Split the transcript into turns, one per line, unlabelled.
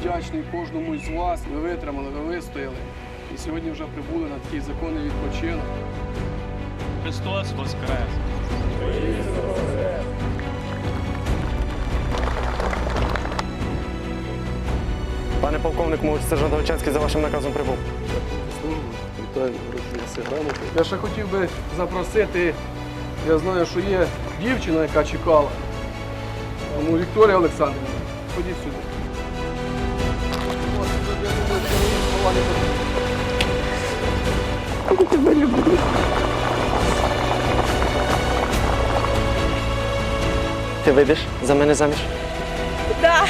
вдячний кожному із вас. Ви витримали, ви вистояли. І сьогодні вже прибули на такий законний відпочинок.
Христос Воскрес!
Пане полковник, молодший сержант Галичанський за вашим наказом прибув.
Вітаю, грамотою. Я ще хотів би запросити, я знаю, що є дівчина, яка чекала. Тому Вікторія Олександрівна, ходіть сюди. Я тебе люблю.
Ти вийдеш за мене заміж?
Да.